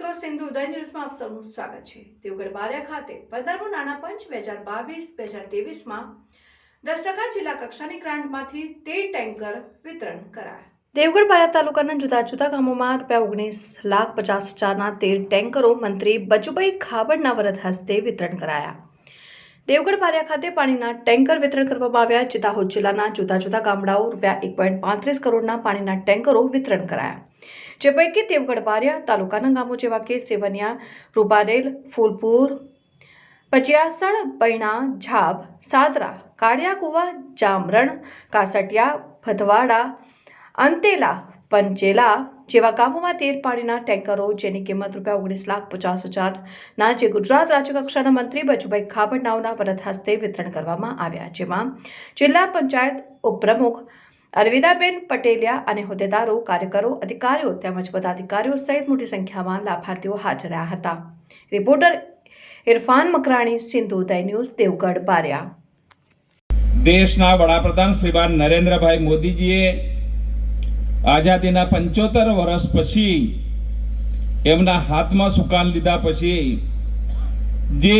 ઉદય ન્યૂઝમાં આપ સૌનું સ્વાગત છે. દેવગઢ બારિયા ખાતે પંદરમું નાણા પંચ બે હજાર બાવીસ બે હજાર ત્રેવીસમાં દસ ટકા જિલ્લા કક્ષાની ગ્રાન્ટમાંથી તેર ટેન્કર વિતરણ કરાયા. દેવગઢ બારિયા તાલુકાના જુદા જુદા ગામોમાં રૂપિયા ઓગણીસ લાખ પચાસ હજારના તેર ટેન્કરો મંત્રી બચુભાઈ ખાબડના વરદ હસ્તે વિતરણ કરાયા. દેવગઢ બારિયા ખાતે પાણીના ટેન્કર વિતરણ કરવામાં આવ્યા ચિતાહોદ જિલ્લાના જુદા જુદા ગામડાઓ રૂપિયા એક પોઈન્ટ પાંત્રીસ કરોડના પાણીના ટેન્કરો વિતરણ કરાયા. જે પૈકી દેવગઢ બારિયા તાલુકાના ગામો જેવા કે સેવનિયા, રૂપારેલ, ફૂલપુર, પચિયાસણ, બૈણા, ઝાબ, સાદરા, કાળિયાકુવા, જામરણ, કાસટિયા ભદવાડા અંતેલા, પંચેલા જેવા ગામોમાં તેર પાણીના ટેન્કરો જેની કિંમત રૂપિયા ઓગણીસ લાખ પચાસ હજારના જે ગુજરાત રાજ્ય કક્ષાના મંત્રી બચુભાઈ ખાબડનાવના વરદ હસ્તે વિતરણ કરવામાં આવ્યા. જેમાં જિલ્લા પંચાયત ઉપપ્રમુખ અરવિંદાબેન પટેલિયા અને હોદ્દેદારો, કાર્યકરો, અધિકારીઓ તેમજ પદાધિકારીઓ સહિત મોટી સંખ્યામાં લાભાર્થીઓ હાજર રહ્યા હતા. Reporter Irfan Makrani Sindhu Uday News, Devgadh, Baria. દેશના વડાપ્રધાન શ્રીમાન નરેન્દ્રભાઈ મોદીજીએ આઝાદીના પંચોતેર વર્ષ પછી એમના હાથમાં સુકાન લીધા પછી જે